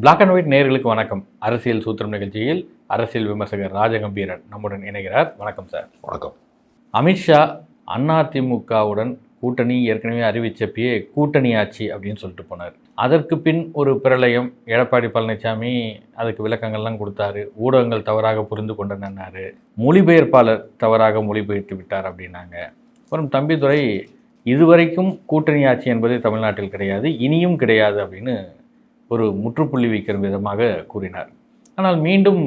Black and white நேயர்களுக்கு வணக்கம். அரசியல் சூத்திரம் நிகழ்ச்சியில் அரசியல் விமர்சகர் ராஜகம்பீரன் நம்முடன் இணைகிறார். வணக்கம் சார். வணக்கம். அமித்ஷா அதிமுகவுடன் கூட்டணி ஏற்கனவே அறிவிச்சப்பயே கூட்டணி ஆட்சி அப்படின்னு சொல்லிட்டு போனார். அதற்கு பின் ஒரு பிரளயம் எடப்பாடி பழனிசாமி அதுக்கு விளக்கங்கள்லாம் கொடுத்தாரு. ஊடகங்கள் தவறாக புரிந்து கொண்டனாரு மொழிபெயர்ப்பாளர் தவறாக மொழிபெயர்த்து விட்டார் அப்படின்னாங்க. அப்புறம் தம்பிதுரை இதுவரைக்கும் கூட்டணி ஆட்சி என்பது தமிழ்நாட்டில் கிடையாது இனியும் கிடையாது அப்படின்னு ஒரு முற்றுப்புள்ளி வைக்கிற விதமாக கூறினார். ஆனால் மீண்டும்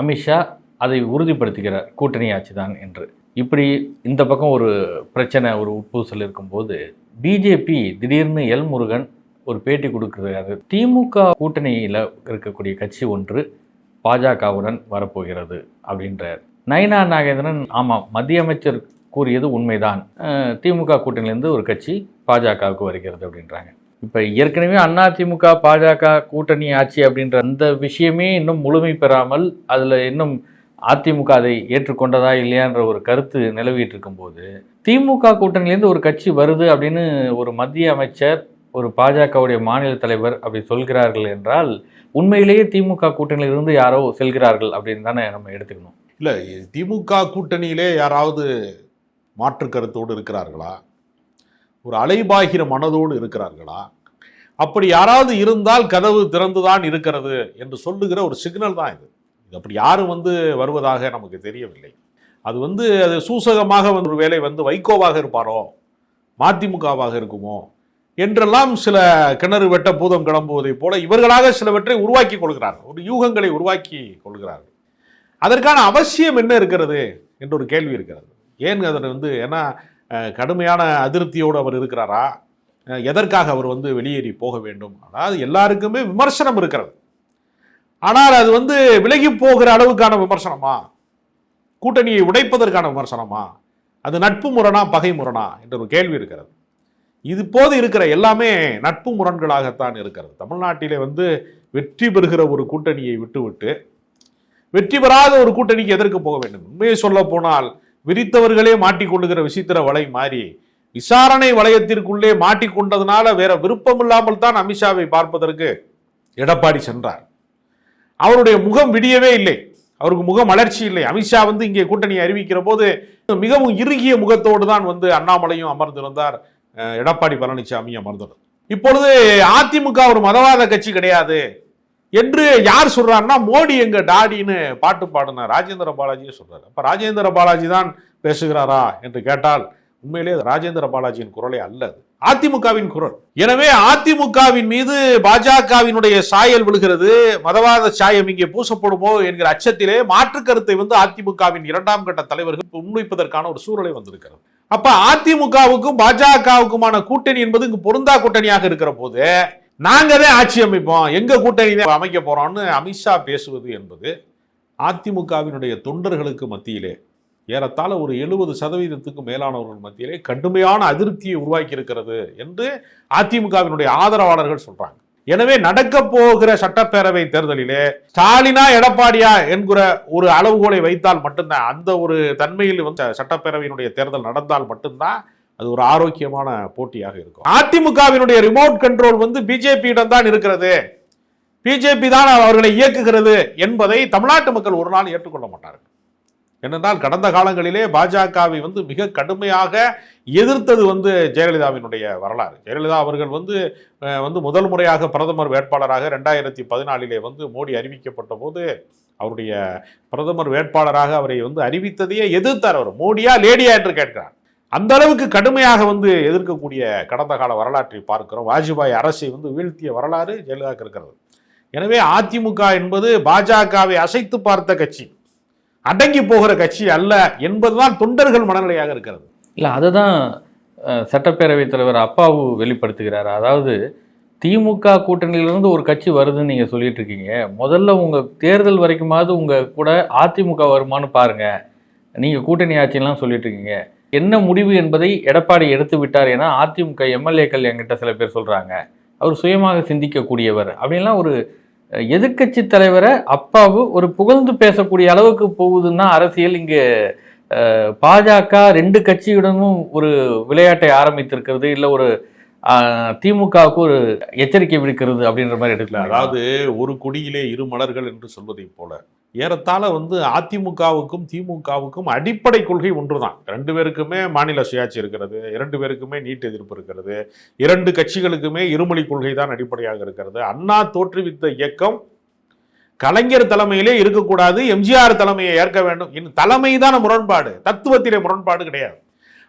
அமித்ஷா அதை உறுதிப்படுத்துகிறார் கூட்டணி ஆட்சி தான் என்று. இப்படி இந்த பக்கம் ஒரு பிரச்சனை ஒரு உட்பூசல் இருக்கும்போது பிஜேபி திடீர்னு எல் முருகன் ஒரு பேட்டி கொடுக்குறாரு. திமுக கூட்டணியில் இருக்கக்கூடிய கட்சி ஒன்று பாஜகவுடன் வரப்போகிறது அப்படின்றார் நயனா நாகேந்திரன் ஆமாம் மத்திய அமைச்சர் கூறியது உண்மைதான். திமுக கூட்டணியிலேருந்து ஒரு கட்சி பாஜகவுக்கு வருகிறது அப்படின்றாங்க. இப்போ ஏற்கனவே அதிமுக பாஜக கூட்டணி ஆட்சி அப்படின்ற அந்த விஷயமே இன்னும் முழுமை பெறாமல் அதில் இன்னும் அதிமுக அதை ஏற்றுக்கொண்டதா இல்லையான்ற ஒரு கருத்து நிலவிட்டு இருக்கும்போது திமுக கூட்டணியிலேருந்து ஒரு கட்சி வருது அப்படின்னு ஒரு மத்திய அமைச்சர் ஒரு பாஜகவுடைய மாநில தலைவர் அப்படி சொல்கிறார்கள் என்றால் உண்மையிலேயே திமுக கூட்டணியிலிருந்து யாரோ செல்கிறார்கள் அப்படின்னு தானே நம்ம எடுத்துக்கணும். இல்லை திமுக கூட்டணியிலே யாராவது மாற்று கருத்தோடு இருக்கிறார்களா? ஒரு அலைபாகிற மனதோடு இருக்கிறார்களா? அப்படி யாராவது இருந்தால் கதவு திறந்துதான் இருக்கிறது என்று சொல்லுகிற ஒரு சிக்னல் தான் இது. இது அப்படி யாரும் வந்து வருவதாக நமக்கு தெரியவில்லை. அது வந்து அது சூசகமாக ஒரு வேலை வந்து வைகோவாக இருப்பாரோ? மதிமுகவாக இருக்குமோ? என்றெல்லாம் சில கிணறு வெட்ட பூதம் கிளம்புவதைப் போல இவர்களாக சிலவற்றை உருவாக்கி கொள்கிறார்கள். ஒரு யூகங்களை உருவாக்கி கொள்கிறார்கள். அதற்கான அவசியம் என்ன இருக்கிறது? என்ற ஒரு கேள்வி இருக்கிறது. ஏன் அதனை வந்து ஏன்னா கடுமையான அதிருப்தியோடு அவர் இருக்கிறாரா? எதற்காக அவர் வந்து வெளியேறி போக வேண்டும்? அதாவது எல்லாருக்குமே விமர்சனம் இருக்கிறது. ஆனால் அது வந்து விலகி போகிற அளவுக்கான விமர்சனமா? கூட்டணியை உடைப்பதற்கான விமர்சனமா? அது நட்பு முரணா பகை முரணா என்ற ஒரு கேள்வி இருக்கிறது. இது போது இருக்கிற எல்லாமே நட்பு முரண்களாகத்தான் இருக்கிறது. தமிழ்நாட்டிலே வந்து வெற்றி பெறுகிற ஒரு கூட்டணியை விட்டுவிட்டு வெற்றி பெறாத ஒரு கூட்டணிக்கு எதற்கு போக வேண்டும்? உண்மையை சொல்ல போனால் விரித்தவர்களே மாட்டிக்கொள்ளுகிற விசித்திர வலை மாறி விசாரணை வளையத்திற்குள்ளே மாட்டிக்கொண்டதுனால வேற விருப்பம் இல்லாமல் தான் அமித்ஷாவை பார்ப்பதற்கு எடப்பாடி சென்றார். அவருடைய முகம் விடியவே இல்லை. அவருக்கு முகம் மலர்ச்சி இல்லை. அமித்ஷா வந்து இங்கே கூட்டணியை அறிவிக்கிற போது மிகவும் இறுகிய முகத்தோடு தான் வந்து அண்ணாமலையும் அமர்ந்திருந்தார். எடப்பாடி பழனிசாமி அமர்ந்தது இப்பொழுது அதிமுக ஒரு மதவாத கட்சி கிடையாது. என்று யார் சொல்றாருன்னா மோடி எங்க டாடின்னு பாட்டு பாடின ராஜேந்திர பாலாஜியே சொல்றாரு. அப்ப ராஜேந்திர பாலாஜி தான் பேசுகிறாரா என்று கேட்டால் உண்மையிலே ராஜேந்திர பாலாஜியின் குரலே அல்ல அது. அதிமுகவின் குரல். எனவே அதிமுகவின் மீது பாஜகவினுடைய சாயல் விழுகிறது. மதவாத சாயம் இங்கே பூசப்படுமோ என்கிற அச்சத்திலே மாற்று கருத்தை வந்து அதிமுகவின் இரண்டாம் கட்ட தலைவர்கள் முன்வைப்பதற்கான ஒரு சூழலை வந்திருக்கிறது. அப்ப அதிமுகவுக்கும் பாஜகவுக்குமான கூட்டணி என்பது இங்கு பொருந்தா கூட்டணியாக இருக்கிற போது நாங்களே ஆட்சி அமைப்போம். எங்க கூட்டணி அமைக்க போறோம்னு அமித்ஷா பேசுவது என்பது அதிமுகவினுடைய தொண்டர்களுக்கு மத்தியிலே ஏறத்தாழ ஒரு எழுபது சதவீதத்துக்கு மேலானவர்கள் மத்தியிலே கடுமையான அதிருப்தியை உருவாக்கி இருக்கிறது என்று அதிமுகவினுடைய ஆதரவாளர்கள் சொல்றாங்க. எனவே நடக்க போகிற சட்டப்பேரவை தேர்தலிலே ஸ்டாலினா எடப்பாடியா என்கிற ஒரு அளவுகோலை வைத்தால் மட்டும்தான் அந்த ஒரு தன்மையில் வந்து சட்டப்பேரவையினுடைய தேர்தல் நடந்தால் மட்டும்தான் அது ஒரு ஆரோக்கியமான போட்டியாக இருக்கும். அதிமுகவினுடைய ரிமோட் கண்ட்ரோல் வந்து பிஜேபியிடம் தான் இருக்கிறது. பிஜேபி தான் அவர்களை இயக்குகிறது என்பதை தமிழ்நாட்டு மக்கள் ஒரு நாள் ஏற்றுக்கொள்ள மாட்டார்கள். என்னென்றால் கடந்த காலங்களிலே பாஜகவை வந்து மிக கடுமையாக எதிர்த்தது வந்து ஜெயலலிதாவினுடைய வரலாறு. ஜெயலலிதா அவர்கள் வந்து வந்து முதல் முறையாக பிரதமர் வேட்பாளராக ரெண்டாயிரத்தி பதினாலிலே வந்து மோடி அறிவிக்கப்பட்ட போது அவருடைய பிரதமர் வேட்பாளராக அவரை வந்து அறிவித்ததையே எதிர்த்தார் அவர். மோடியா லேடியா என்று கேட்கிறார். அந்த அளவுக்கு கடுமையாக வந்து எதிர்க்கக்கூடிய கடந்த கால வரலாற்றை பார்க்கிறோம். வாஜ்பாய் அரசை வந்து வீழ்த்திய வரலாறு ஜெயலலிதாவுக்கு இருக்கிறது. எனவே அதிமுக என்பது பாஜகவை அசைத்து பார்த்த கட்சி. அடங்கி போகிற கட்சி அல்ல என்பதுதான் தொண்டர்கள் மனநிலையாக இருக்கிறது. இல்லை அதை தான் சட்டப்பேரவைத் தலைவர் அப்பாவு வெளிப்படுத்துகிறார். அதாவது திமுக கூட்டணியிலிருந்து ஒரு கட்சி வருதுன்னு நீங்கள் சொல்லிட்டு இருக்கீங்க முதல்ல உங்கள் தேர்தல் வரைக்குமாவது உங்கள் கூட அதிமுக வருமானு பாருங்கள் நீங்கள் கூட்டணி ஆட்சியெல்லாம் சொல்லிட்டு இருக்கீங்க என்ன முடிவு என்பதை எடப்பாடி எடுத்து விட்டார் ஏன்னா அதிமுக எம்எல்ஏக்கள் என்கிட்ட சில பேர் சொல்கிறாங்க அவர் சுயமாக சிந்திக்கக்கூடியவர். அப்படின்லாம் ஒரு எதிர்க்கட்சி தலைவரை அப்பாவு ஒரு புகழ்ந்து பேசக்கூடிய அளவுக்கு போகுதுன்னா அரசியல் இங்கே பாஜக ரெண்டு கட்சியுடனும் ஒரு விளையாட்டை ஆரம்பித்திருக்கிறது இல்லை ஒரு திமுகவுக்கு ஒரு எச்சரிக்கை விடுக்கிறது அப்படின்ற மாதிரி எடுக்கலாம் அதாவது ஒரு குடியிலே இரு மலர்கள் என்று சொல்வதைப் போல ஏறத்தாழ வந்து அதிமுகவுக்கும் திமுகவுக்கும் அடிப்படை கொள்கை ஒன்றுதான். ரெண்டு பேருக்குமே மாநில சுயாட்சி இருக்கிறது இரண்டு பேருக்குமே நீட் எதிர்ப்பு இருக்கிறது இரண்டு கட்சிகளுக்குமே இருமொழி கொள்கை தான் அடிப்படையாக இருக்கிறது. அண்ணா தோற்றுவித்த இயக்கம் கலைஞர் தலைமையிலே இருக்கக்கூடாது எம்ஜிஆர் தலைமையை ஏற்க வேண்டும். இன் தலைமைதான முரண்பாடு தத்துவத்திலே முரண்பாடு கிடையாது.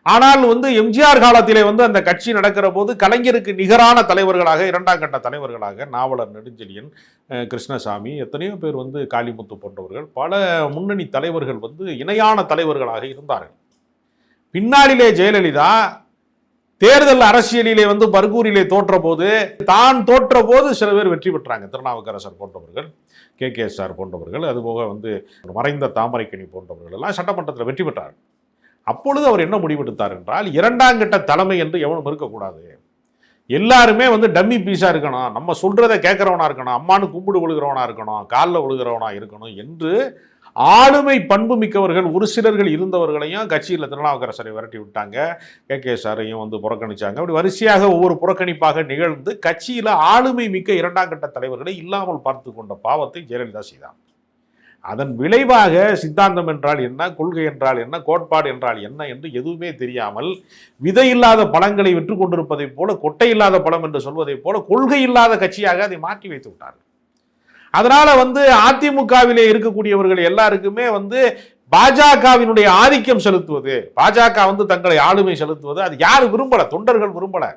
ஆனால் வந்து எம்ஜிஆர் காலத்திலே வந்து அந்த கட்சி நடக்கிற போது கலைஞருக்கு நிகரான தலைவர்களாக இரண்டாம் கட்ட தலைவர்களாக நாவலர் நெடுஞ்செழியன் கிருஷ்ணசாமி எத்தனையோ பேர் வந்து காளிமுத்து போன்றவர்கள் பல முன்னணி தலைவர்கள் வந்து இணையான தலைவர்களாக இருந்தார்கள். பின்னாளிலே ஜெயலலிதா தேர்தல் அரசியலிலே வந்து பர்கூரிலே தோற்ற போது தான் தோற்ற போது சில பேர் வெற்றி பெற்றாங்க. திருநாவுக்கரசர் போன்றவர்கள் கே கே சார் போன்றவர்கள் அதுபோக வந்து மறைந்த தாமரைக்கணி போன்றவர்கள் எல்லாம் சட்டமன்றத்தில் வெற்றி பெற்றார்கள். அப்பொழுது அவர் என்ன முடிவெடுத்தார் என்றால் இரண்டாம் கட்ட தலைமை என்று எவனும் இருக்கக்கூடாது. எல்லாருமே வந்து டம்மி பீஸாக இருக்கணும் நம்ம சொல்கிறத கேட்குறவனாக இருக்கணும் அம்மானு கும்பிடு விழுகிறவனா இருக்கணும் காலில் விழுகிறவனா இருக்கணும் என்று ஆளுமை பண்பு மிக்கவர்கள் ஒரு சிலர்கள் இருந்தவர்களையும் கட்சியில் திருநாவுக்கரசரை விரட்டி விட்டாங்க. கே. கே. சாரையும் வந்து புறக்கணிச்சாங்க. அப்படி வரிசையாக ஒவ்வொரு புறக்கணிப்பாக நிகழ்ந்து கட்சியில் ஆளுமை மிக்க இரண்டாம் கட்ட தலைவர்களை இல்லாமல் பார்த்து கொண்ட பாவத்தை ஜெயலலிதா செய்தார் அதன் விளைவாக சித்தாந்தம் என்றால் என்ன கொள்கை என்றால் என்ன கோட்பாடு என்றால் என்ன என்று எதுவுமே தெரியாமல் விதை இல்லாத பழங்களை விற்று கொண்டிருப்பதை போல கொட்டை இல்லாத பழம் என்று சொல்வதைப் போல கொள்கை இல்லாத கட்சியாக அதை மாற்றி வைத்து விட்டார்கள். அதனால வந்து அதிமுகவிலே இருக்கக்கூடியவர்கள் எல்லாருக்குமே வந்து பாஜகவினுடைய ஆதிக்கம் செலுத்துவது பாஜக வந்து தங்களை ஆளுமை செலுத்துவது அது யார் விரும்பல தொண்டர்கள் விரும்பலை.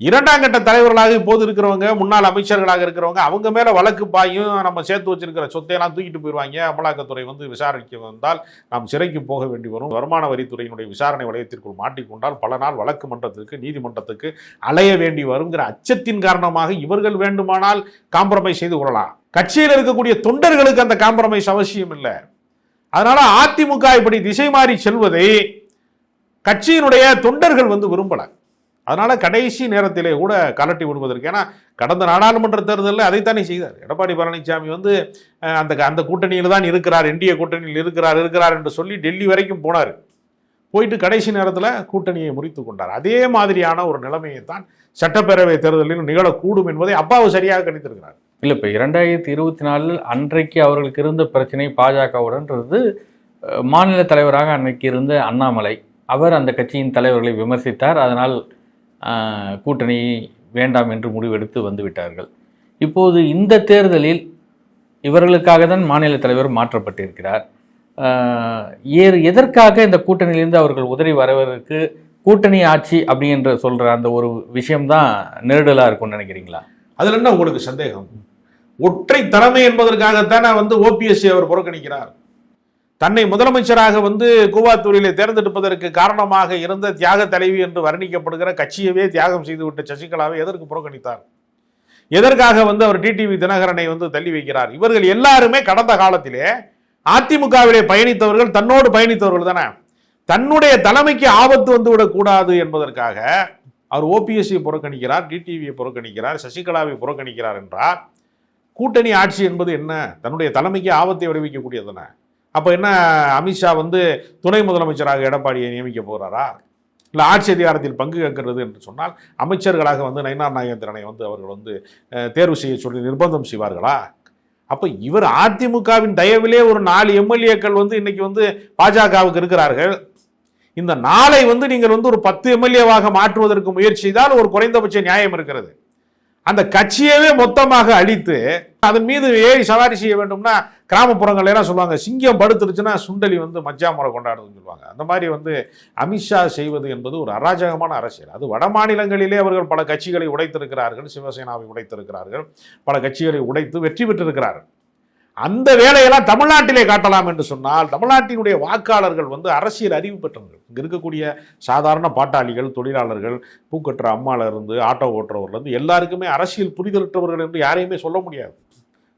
இரண்டாம் கட்ட தலைவர்களாக இப்போது இருக்கிறவங்க முன்னாள் அமைச்சர்களாக இருக்கிறவங்க அவங்க மேல வழக்கு பாயும் நம்ம சேர்த்து வச்சிருக்கிற சொத்தையெல்லாம் தூக்கிட்டு போயிடுவாங்க அமலாக்கத்துறை வந்து விசாரிக்க வந்தால் நாம் சிறைக்கு போக வேண்டி வரும். வருமான வரித்துறையினுடைய விசாரணை வளையத்திற்குள் மாட்டிக்கொண்டால் பல நாள் வழக்கு மன்றத்திற்கு நீதிமன்றத்துக்கு அலைய வேண்டி வருங்கிற அச்சத்தின் காரணமாக இவர்கள் வேண்டுமானால் காம்ப்ரமைஸ் செய்து கொள்ளலாம். கட்சியில் இருக்கக்கூடிய தொண்டர்களுக்கு அந்த காம்ப்ரமைஸ் அவசியம் இல்லை. அதனால அதிமுக இப்படி திசை மாறி செல்வதை கட்சியினுடைய தொண்டர்கள் வந்து விரும்பல. அதனால கடைசி நேரத்திலே கூட கலட்டி விடுவதற்கு. ஏன்னா கடந்த நாடாளுமன்ற தேர்தலில் அதைத்தானே செய்தார். எடப்பாடி பழனிசாமி வந்து அந்த அந்த கூட்டணியில் தான் இருக்கிறார் என்டிஏ கூட்டணியில் இருக்கிறார் இருக்கிறார் என்று சொல்லி டெல்லி வரைக்கும் போனார். போயிட்டு கடைசி நேரத்தில் கூட்டணியை முறித்து கொண்டார். அதே மாதிரியான ஒரு நிலைமையை தான் சட்டப்பேரவை தேர்தலில் நிகழக்கூடும் என்பதை அப்பாவு சரியாக கணித்திருக்கிறார். இல்லை இப்போ இரண்டாயிரத்தி இருபத்தி நாலில் அன்றைக்கு அவர்களுக்கு இருந்த பிரச்சனை பாஜகவுடன்றது மாநில தலைவராக அன்றைக்கு இருந்த அண்ணாமலை. அவர் அந்த கட்சியின் தலைவர்களை விமர்சித்தார். அதனால் கூட்டணி வேண்டாம் என்று முடிவெடுத்து வந்து விட்டார்கள் இப்போது இந்த தேர்தலில் இவர்களுக்காக தான் மாநில தலைவர் மாற்றப்பட்டிருக்கிறார். ஏறு எதற்காக இந்த கூட்டணியிலிருந்து அவர்கள் உதறி வரவதற்கு கூட்டணி ஆட்சி அப்படின்ற சொல்கிற அந்த ஒரு விஷயம்தான் நெருடலாக இருக்கும்னு நினைக்கிறீங்களா? அதில் என்ன உங்களுக்கு சந்தேகம்? ஒற்றை தலைமை என்பதற்காகத்தானே வந்து ஓபிஎஸ்சி அவர் புறக்கணிக்கிறார்? தன்னை முதலமைச்சராக வந்து கூவாத்தூரிலே தேர்ந்தெடுப்பதற்கு காரணமாக இருந்த தியாக தலைவி என்று வர்ணிக்கப்படுகிற கட்சியவே தியாகம் செய்துவிட்ட சசிகலாவை எதற்கு புறக்கணித்தார்? எதற்காக வந்து அவர் டிடிவி தினகரனை வந்து தள்ளி வைக்கிறார்? இவர்கள் எல்லாருமே கடந்த காலத்திலே அதிமுகவிலே பயணித்தவர்கள் தன்னோடு பயணித்தவர்கள் தானே. தன்னுடைய தலைமைக்கு ஆபத்து வந்து விடக்கூடாது என்பதற்காக அவர் ஓபிஎஸ்சியை புறக்கணிக்கிறார் டிடிவியை புறக்கணிக்கிறார் சசிகலாவை புறக்கணிக்கிறார் என்றால் கூட்டணி ஆட்சி என்பது என்ன? தன்னுடைய தலைமைக்கு ஆபத்தை விளைவிக்கக்கூடியது தானே. அப்போ என்ன அமித்ஷா வந்து துணை முதலமைச்சராக எடப்பாடியை நியமிக்க போகிறாரா இல்லை ஆட்சி அதிகாரத்தில் பங்கு கேட்கிறது என்று சொன்னால் அமைச்சர்களாக வந்து நயினார் நாகேந்திரனை வந்து அவர்கள் வந்து தேர்வு செய்ய சொல்லி நிர்பந்தம் செய்வார்களா? அப்போ இவர் அதிமுகவின் தயவிலே ஒரு நாலு எம்எல்ஏக்கள் வந்து இன்னைக்கு வந்து பாஜகவுக்கு இருக்கிறார்கள். இந்த நாளை வந்து நீங்கள் வந்து ஒரு பத்து எம்எல்ஏவாக மாற்றுவதற்கு முயற்சி செய்தால் ஒரு குறைந்தபட்ச நியாயம் இருக்கிறது. அந்த கட்சியவே மொத்தமாக அழித்து அதன் மீது ஏறி சவாரி செய்ய வேண்டும்னா கிராமப்புறங்கள்ல எல்லாம் சொல்லுவாங்க சிங்கம் படுத்துருச்சுன்னா சுண்டலி வந்து மஜ்ஜா முறை கொண்டாடுதுன்னு சொல்லுவாங்க. அந்த மாதிரி வந்து அமித்ஷா செய்வது என்பது ஒரு அராஜகமான அரசியல். அது வட மாநிலங்களிலே அவர்கள் பல கட்சிகளை உடைத்திருக்கிறார்கள் சிவசேனாவை உடைத்திருக்கிறார்கள் பல கட்சிகளை உடைத்து வெற்றி பெற்றிருக்கிறார்கள். அந்த வேலையெல்லாம் தமிழ்நாட்டிலே காட்டலாம் என்று சொன்னால் தமிழ்நாட்டினுடைய வாக்காளர்கள் வந்து அரசியல் அறிவு பெற்றவர்கள். இங்கே இருக்கக்கூடிய சாதாரண பாட்டாளிகள் தொழிலாளர்கள் பூக்கட்டுற அம்மாவிலிருந்து ஆட்டோ ஓட்டுறவர்லேருந்து எல்லாருக்குமே அரசியல் புரிதலற்றவர்கள் என்று யாரையுமே சொல்ல முடியாது.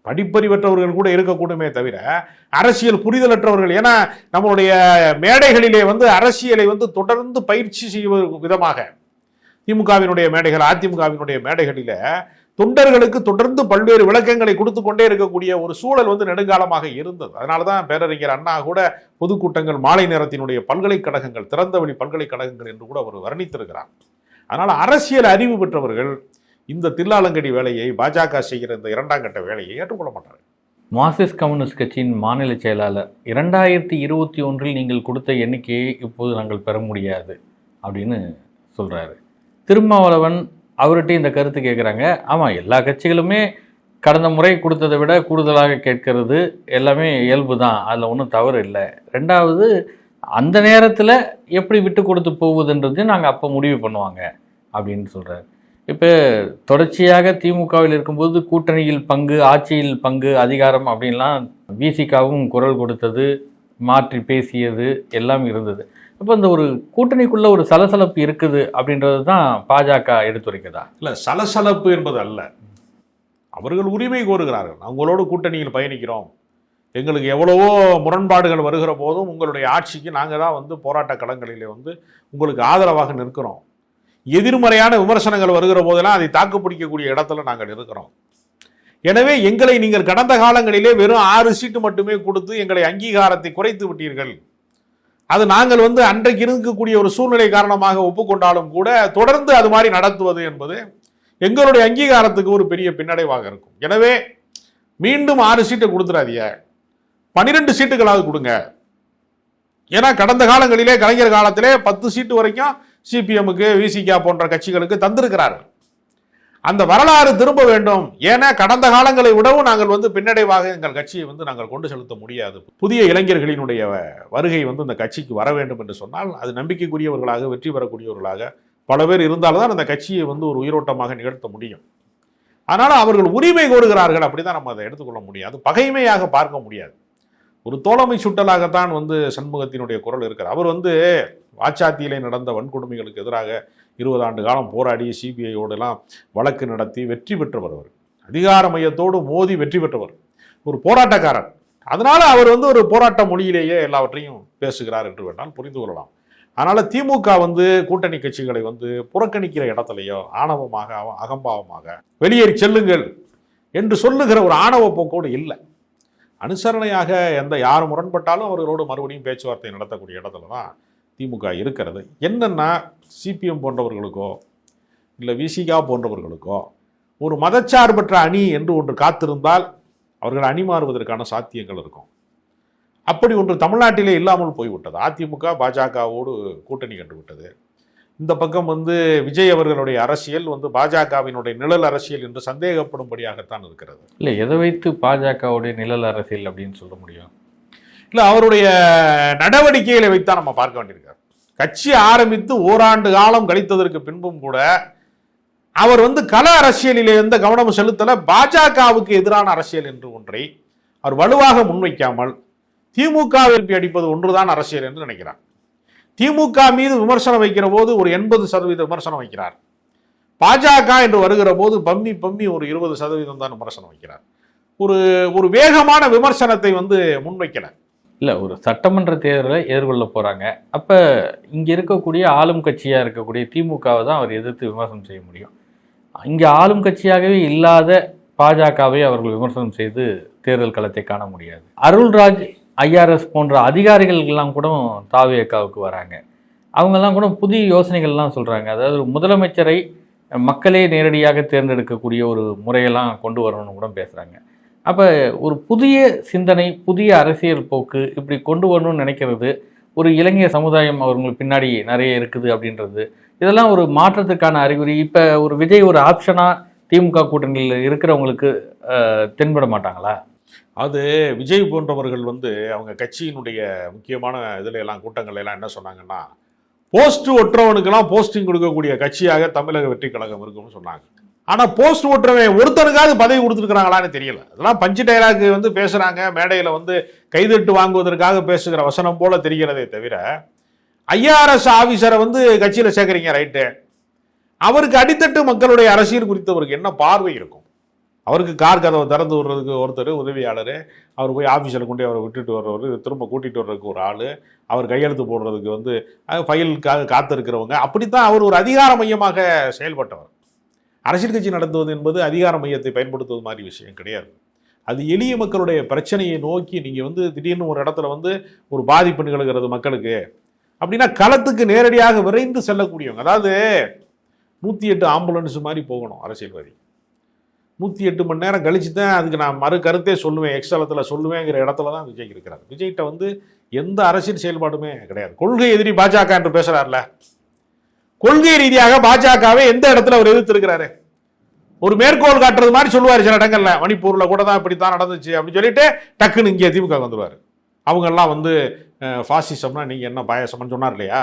படிப்பறிவற்றவர்கள் கூட இருக்கக்கூடுமே தவிர அரசியல் புரிதலற்றவர்கள் ஏன்னா நம்மளுடைய மேடைகளிலே வந்து அரசியலை வந்து தொடர்ந்து பயிற்சி செய்வது விதமாக திமுகவினுடைய மேடைகள் அதிமுகவினுடைய மேடைகளில் தொண்டர்களுக்கு தொடர்ந்து பல்வேறு விளக்கங்களை கொடுத்து கொண்டே இருக்கக்கூடிய ஒரு சூழல் வந்து நெடுங்காலமாக இருந்தது. அதனால தான் பேரறிஞர் அண்ணா கூட பொதுக்கூட்டங்கள் மாலை நேரத்தினுடைய பல்கலைக்கழகங்கள் திறந்தவெளி பல்கலைக்கழகங்கள் என்று கூட அவர் வர்ணித்திருக்கிறார். அதனால் அரசியல் அறிவு பெற்றவர்கள் இந்த தில்லாலங்கடி வேலையை பாஜக செய்கிற இந்த இரண்டாம் கட்ட வேலையை ஏற்றுக்கொள்ள மாட்டார்கள். மார்க்சிஸ்ட் கம்யூனிஸ்ட் கட்சியின் மாநில செயலாளர் இரண்டாயிரத்தி இருபத்தி ஒன்றில் நீங்கள் கொடுத்த எண்ணிக்கையை இப்போது நாங்கள் பெற முடியாது அப்படின்னு சொல்கிறாரு திருமாவளவன் அவர்கிட்ட இந்த கருத்து கேட்குறாங்க ஆமாம் எல்லா கட்சிகளுமே கடந்த முறை கொடுத்ததை விட கூடுதலாக கேட்கறது எல்லாமே இயல்பு தான் அதில் ஒன்றும் தவறு இல்லை. ரெண்டாவது அந்த நேரத்தில் எப்படி விட்டு கொடுத்து போகுதுன்றது நாங்கள் அப்போ முடிவு பண்ணுவாங்க அப்படின்னு சொல்கிறார் இப்போ தொடர்ச்சியாக திமுகவில் இருக்கும்போது கூட்டணியில் பங்கு ஆட்சியில் பங்கு அதிகாரம் அப்படின்லாம் விசிகாவும் குரல் கொடுத்தது மாற்றி பேசியது எல்லாம் இருந்தது. இப்போ இந்த ஒரு கூட்டணிக்குள்ள ஒரு சலசலப்பு இருக்குது அப்படின்றது தான் பாஜக எடுத்துரைக்குதா? இல்லை சலசலப்பு என்பது அல்ல. அவர்கள் உரிமை கோருகிறார்கள். அவங்களோடு கூட்டணியில் பயணிக்கிறோம். எங்களுக்கு எவ்வளவோ முரண்பாடுகள் வருகிற போதும் உங்களுடைய ஆட்சிக்கு நாங்கள் தான் வந்து போராட்ட களங்களில் வந்து உங்களுக்கு ஆதரவாக நிற்கிறோம். எதிர்மறையான விமர்சனங்கள் வருகிற போதெல்லாம் அதை தாக்குப்பிடிக்கக்கூடிய இடத்துல நாங்கள் இருக்கிறோம். எனவே எங்களை நீங்கள் கடந்த காலங்களிலே வெறும் ஆறு சீட்டு மட்டுமே கொடுத்து எங்களை அங்கீகாரத்தை குறைத்து விட்டீர்கள். அது நாங்கள் வந்து அன்றைக்கு இருக்கக்கூடிய ஒரு சூழ்நிலை காரணமாக ஒப்புக்கொண்டாலும் கூட தொடர்ந்து அது மாதிரி நடத்துவது என்பது எங்களுடைய அங்கீகாரத்துக்கு ஒரு பெரிய பின்னடைவாக இருக்கும். எனவே மீண்டும் ஆறு சீட்டை கொடுத்துடாதீங்க பன்னிரெண்டு சீட்டுகளாவது கொடுங்க. ஏன்னா கடந்த காலங்களிலே கலைஞர் காலத்திலே பத்து சீட்டு வரைக்கும் சிபிஎம்முக்கு விசிகா போன்ற கட்சிகளுக்கு தந்திருக்கிறார்கள். அந்த வரலாறு திரும்ப வேண்டும். ஏன்னா கடந்த காலங்களை விடவும் நாங்கள் வந்து பின்னடைவாக எங்கள் கட்சியை வந்து நாங்கள் கொண்டு செலுத்த முடியாது. புதிய இளைஞர்களினுடைய வருகை வந்து இந்த கட்சிக்கு வர வேண்டும் என்று சொன்னால் அது நம்பிக்கைக்குரியவர்களாக வெற்றி பெறக்கூடியவர்களாக பல பேர் இருந்தால்தான் அந்த கட்சியை வந்து ஒரு உயிரோட்டமாக நிகழ்த்த முடியும். அதனால் அவர்கள் உரிமை கோருகிறார்கள் அப்படிதான் நம்ம அதை எடுத்துக்கொள்ள முடியாது பகைமையாக பார்க்க முடியாது. ஒரு தோழமை சுட்டலாகத்தான் வந்து சண்முகத்தினுடைய குரல் இருக்கிறார் அவர் வந்து வாச்சாத்தியிலே நடந்த வன்கொடுமைகளுக்கு எதிராக இருபது ஆண்டு காலம் போராடி சிபிஐயோடெல்லாம் வழக்கு நடத்தி வெற்றி பெற்றவர் அவர். அதிகார மையத்தோடு மோதி வெற்றி பெற்றவர். ஒரு போராட்டக்காரர். அதனால் அவர் வந்து ஒரு போராட்ட மொழியிலேயே எல்லாவற்றையும் பேசுகிறார் என்று வேண்டால் புரிந்து கொள்ளலாம். அதனால் திமுக வந்து கூட்டணி கட்சிகளை வந்து புறக்கணிக்கிற இடத்துலையோ ஆணவமாக அகம்பாவமாக வெளியேறி செல்லுங்கள் என்று சொல்லுகிற ஒரு ஆணவ போக்கோடு இல்லை. அனுசரணையாக எந்த யார் முரண்பட்டாலும் அவர்களோடு மறுபடியும் பேச்சுவார்த்தை நடத்தக்கூடிய இடத்துல தான் திமுக இருக்கிறது. என்னென்னா சிபிஎம் போன்றவர்களுக்கோ இல்லை விசிகா போன்றவர்களுக்கோ ஒரு மதச்சார்பற்ற அணி என்று ஒன்று காத்திருந்தால் அவர்கள் அணி மாறுவதற்கான சாத்தியங்கள் இருக்கும். அப்படி ஒன்று தமிழ்நாட்டிலே இல்லாமல் போய்விட்டது. அதிமுக பாஜகவோடு கூட்டணி கண்டு விட்டது இந்த பக்கம் வந்து விஜய் அவர்களுடைய அரசியல் வந்து பாஜகவினுடைய நிழல் அரசியல் என்று சந்தேகப்படும்படியாகத்தான் இருக்கிறது. இல்லை எதை வைத்து பாஜகவுடைய நிழல் அரசியல் அப்படின்னு சொல்ல முடியும்? இல்லை அவருடைய நடவடிக்கைகளை வைத்தான் நம்ம பார்க்க வேண்டியிருக்கார். கட்சி ஆரம்பித்து ஓராண்டு காலம் கழித்ததற்கு பின்பும் கூட அவர் வந்து கள அரசியலிலே எந்த கவனமும் செலுத்தலை. பாஜகவுக்கு எதிரான அரசியல் என்று ஒன்றை அவர் வலுவாக முன்வைக்காமல் திமுக விருப்பி அடிப்பது ஒன்றுதான் அரசியல் என்று நினைக்கிறார். திமுக மீது விமர்சனம் வைக்கிற போது ஒரு எண்பது சதவீத விமர்சனம் வைக்கிறார். பாஜக என்று வருகிற போது பம்மி பம்மி ஒரு இருபது சதவீதம் தான் விமர்சனம் வைக்கிறார். ஒரு ஒரு வேகமான விமர்சனத்தை வந்து முன்வைக்கலை. இல்லை ஒரு சட்டமன்ற தேர்தலை எதிர்கொள்ள போகிறாங்க அப்போ இங்கே இருக்கக்கூடிய ஆளும் கட்சியாக இருக்கக்கூடிய திமுகவை தான் அவர் எதிர்த்து விமர்சனம் செய்ய முடியும். இங்கே ஆளும் கட்சியாகவே இல்லாத பாஜகவை அவர்கள் விமர்சனம் செய்து தேர்தல் களத்தை காண முடியாது. அருள்ராஜ் ஐஆர்எஸ் போன்ற அதிகாரிகள்லாம் கூட தாவியக்காவுக்கு வராங்க. அவங்கெல்லாம் கூட புதிய யோசனைகள்லாம் சொல்கிறாங்க அதாவது முதலமைச்சரை மக்களே நேரடியாக தேர்ந்தெடுக்கக்கூடிய ஒரு முறையெல்லாம் கொண்டு வரணும்னு கூட பேசுகிறாங்க அப்போ ஒரு புதிய சிந்தனை புதிய அரசியல் போக்கு இப்படி கொண்டு வரணும்னு நினைக்கிறது ஒரு இளைஞர் சமுதாயம் அவங்களுக்கு பின்னாடி நிறைய இருக்குது அப்படின்றது. இதெல்லாம் ஒரு மாற்றத்துக்கான அறிகுறி. இப்போ ஒரு விஜய் ஒரு ஆப்ஷனாக திமுக கூட்டணியில் இருக்கிறவங்களுக்கு தென்பட மாட்டாங்களா? அது விஜய் போன்றவர்கள் வந்து அவங்க கட்சியினுடைய முக்கியமான இதில் எல்லாம் கூட்டங்கள் எல்லாம் என்ன சொன்னாங்கன்னா போஸ்ட் ஒற்றவனுக்கெல்லாம் போஸ்டிங் கொடுக்கக்கூடிய கட்சியாக தமிழக வெற்றி கழகம் இருக்கும்னு சொன்னாங்க. ஆனால் போஸ்ட் ஓட்டுறவன் ஒருத்தனுக்காவது பதவி கொடுத்துருக்குறாங்களான்னு தெரியல. அதெல்லாம் பஞ்சு டைலாக் வந்து பேசுகிறாங்க மேடையில் வந்து கைதட்டு வாங்குவதற்காக பேசுகிற வசனம் போல தெரிகிறதே தவிர ஐஆர்எஸ் ஆஃபீஸரை வந்து கட்சியில் சேர்க்குறீங்க ரைட்டு அவருக்கு அடித்தட்டு மக்களுடைய அரசியல் குறித்து அவருக்கு என்ன பார்வை இருக்கும்? அவருக்கு கார் கதவை திறந்து விடுறதுக்கு ஒருத்தர் உதவியாளர் அவர் போய் ஆஃபீஸில் கொண்டு அவரை விட்டுட்டு வர்றவர் திரும்ப கூட்டிகிட்டு வர்றதுக்கு ஒரு ஆள் அவர் கையெழுத்து போடுறதுக்கு வந்து ஃபைலுக்காக காத்திருக்கிறவங்க. அப்படித்தான் அவர் ஒரு அதிகார மையமாக செயல்பட்டவர். அரசியல் கட்சி நடத்துவது என்பது அதிகார மையத்தை பயன்படுத்துவது மாதிரி விஷயம் கிடையாது. அது எளிய மக்களுடைய பிரச்சனையை நோக்கி நீங்கள் வந்து திடீர்னு ஒரு இடத்துல வந்து ஒரு பாதிப்பு நிகழ்கிறது மக்களுக்கு. அப்படின்னா களத்துக்கு நேரடியாக விரைந்து செல்லக்கூடியவங்க. அதாவது நூற்றி எட்டு ஆம்புலன்ஸ் மாதிரி போகணும் அரசியல்வாதி. நூற்றி எட்டு மணி நேரம் கழிச்சு தான் அதுக்கு நான் மறு கருத்தே சொல்லுவேன். எக்ஸ்தலத்தில் சொல்லுவேங்கிற இடத்துல தான் விஜய் இருக்கிறார் விஜய்கிட்ட வந்து எந்த அரசியல் செயல்பாடுமே கிடையாது. கொள்கை எதிரி பாஜக என்று பேசுகிறார்ல கொள்கை ரீதியாக பாஜகவை எந்த இடத்துல அவர் எதிர்த்திருக்கிறாரு? ஒரு மேற்கோள் காட்டுறது மாதிரி சொல்லுவார் சில இடங்கள்ல. மணிப்பூர்ல கூட தான் இப்படி தான் நடந்துச்சு அப்படின்னு சொல்லிட்டு டக்குன்னு இங்கே திமுக வந்துருவார். அவங்கெல்லாம் வந்து ஃபாசிசம்னா நீங்க என்ன பாயசம்னு சொன்னார் இல்லையா?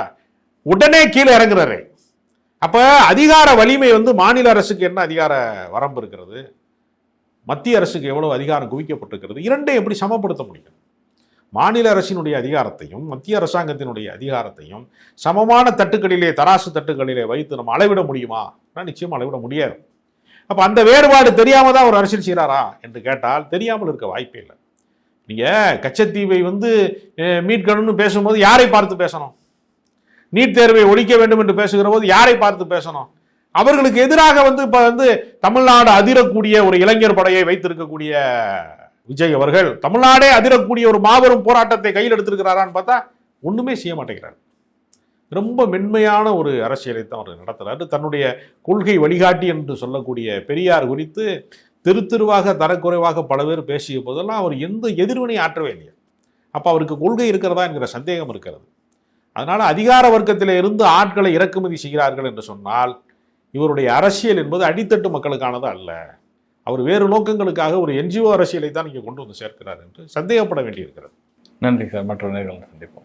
உடனே கீழே இறங்குறாரு. அப்ப அதிகார வலிமை வந்து மாநில அரசுக்கு என்ன அதிகார வரம்பு இருக்கிறது? மத்திய அரசுக்கு எவ்வளவு அதிகாரம் குவிக்கப்பட்டிருக்கிறது? இரண்டையும் எப்படி சமப்படுத்த முடியும்? மாநில அரசினுடைய அதிகாரத்தையும் மத்திய அரசாங்கத்தினுடைய அதிகாரத்தையும் சமமான தட்டுக்களிலே தராசு தட்டுக்களிலே வைத்து நம்ம அளவிட முடியுமா? நான் நிச்சயம் அளவிட முடியாது. அப்போ அந்த வேறுபாடு தெரியாமல் தான் ஒரு அரசியல் செய்கிறாரா என்று கேட்டால் தெரியாமல் இருக்க வாய்ப்பே இல்லை. நீங்கள் கச்சத்தீவை வந்து மீட்கணும்னு பேசும்போது யாரை பார்த்து பேசணும்? நீட் தேர்வை ஒழிக்க வேண்டும் என்று பேசுகிற போது யாரை பார்த்து பேசணும்? அவர்களுக்கு எதிராக வந்து இப்போ வந்து தமிழ்நாடு அதிரக்கூடிய ஒரு இளைஞர் படையை வைத்திருக்கக்கூடிய விஜய் அவர்கள் தமிழ்நாடே அதிரக்கூடிய ஒரு மாபெரும் போராட்டத்தை கையில் எடுத்திருக்கிறாரான்னு பார்த்தா ஒன்றுமே செய்ய மாட்டேங்கிறார். ரொம்ப மென்மையான ஒரு அரசியலை தான் அவர் நடத்துறாரு. தன்னுடைய கொள்கை வழிகாட்டி என்று சொல்லக்கூடிய பெரியார் குறித்து தெரு தெருவாக தரக்குறைவாக பல பேர் பேசிய போதெல்லாம் அவர் எந்த எதிர்வினை ஆற்றவே இல்லையா. அப்போ அவருக்கு கொள்கை இருக்கிறதா என்கிற சந்தேகம் இருக்கிறது. அதனால் அதிகார வர்க்கத்தில் இருந்து ஆட்களை இறக்குமதி செய்கிறார்கள் என்று சொன்னால் இவருடைய அரசியல் என்பது அடித்தட்டு மக்களுக்கானது அல்ல. அவர் வேறு நோக்கங்களுக்காக ஒரு என்ஜிஓ அரசியலை தான் இங்கே கொண்டு வந்து சேர்க்கிறார் என்று சந்தேகப்பட வேண்டியிருக்கிறது. நன்றி சார். மற்ற நேரங்கள் சந்திப்போம்.